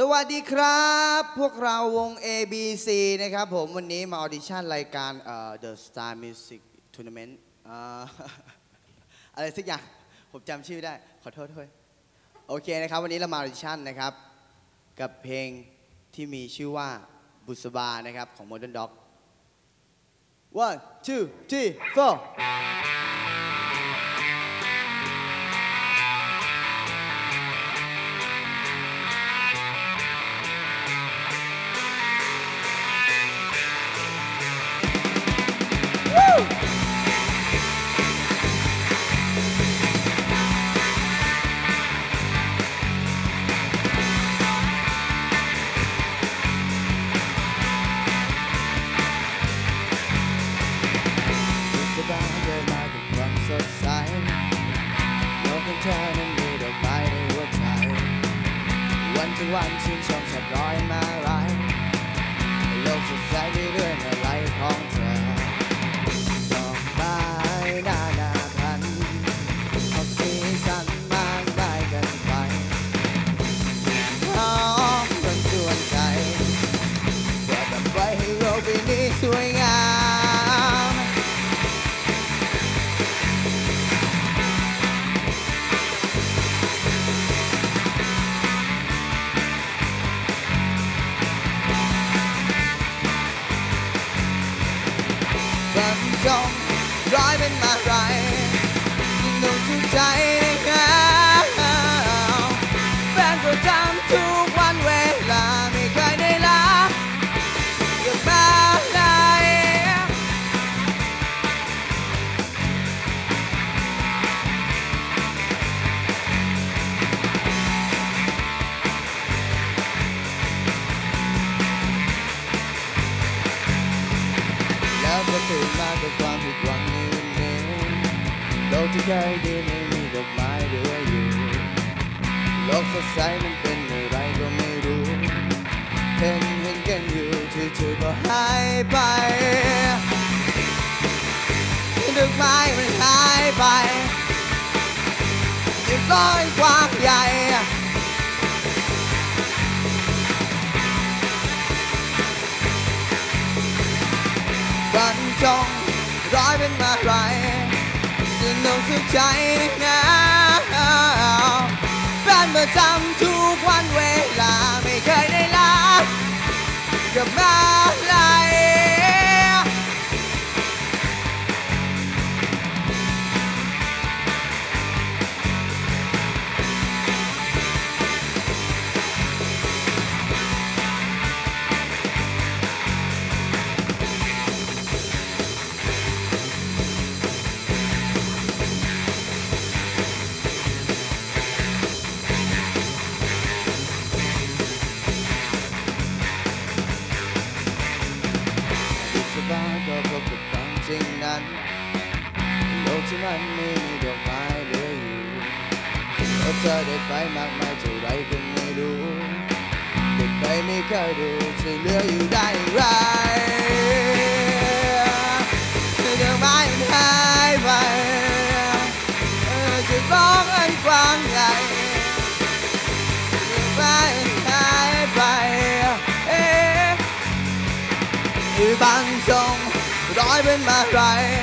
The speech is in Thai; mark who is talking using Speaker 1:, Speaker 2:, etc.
Speaker 1: สวัสดีครับ พวกเราวง ABC นะครับผมวันนี้มาออดิชั่นรายการ The Star Music Tournament อ่าอะไรสักอย่าง ผมจำชื่อได้ ขอโทษด้วยโอเคนะครับ วันนี้เรามาออดิชั่นนะครับ กับเพลงที่มีชื่อว่าบุษบานะครับ ของ Modern Dog one two three four เดินมากับความสดใสโลกของเธอนั้นมีดอกไม้ในหัวใจ วันที่วันชื่นชมสับร้อย งร้อยเป็นมาไรยิ่งดูสุขใจ ก็ตื่นมากับความผิดหวังนวันนี้โลกที่เคยดีไม่มีดอกไม้เหลืออยู่ โลกสดใสมันเป็นอะไรก็ไม่รู้เห็นเห็นกันอยู่จู่ๆก็หายไปดอกไม้มันหายไปในร้อยกว้างใหญ่ บรรจงร้อยเป็นมาไรสนุกสุขใจเหงาแฟนประจำทุกวันเวลาไม่เคยได้ลากับมา honey được mai để yêu ôm cho đẹp phải mặc mai chiều đây cùng người đủ. Đẹp bay mi khơi đủ, chỉ lừa yêu đại rai. Đường mai hai vậy chỉ bóng anh quang ngày. Đường mai hai vậy như băng sông, đói bên mà rai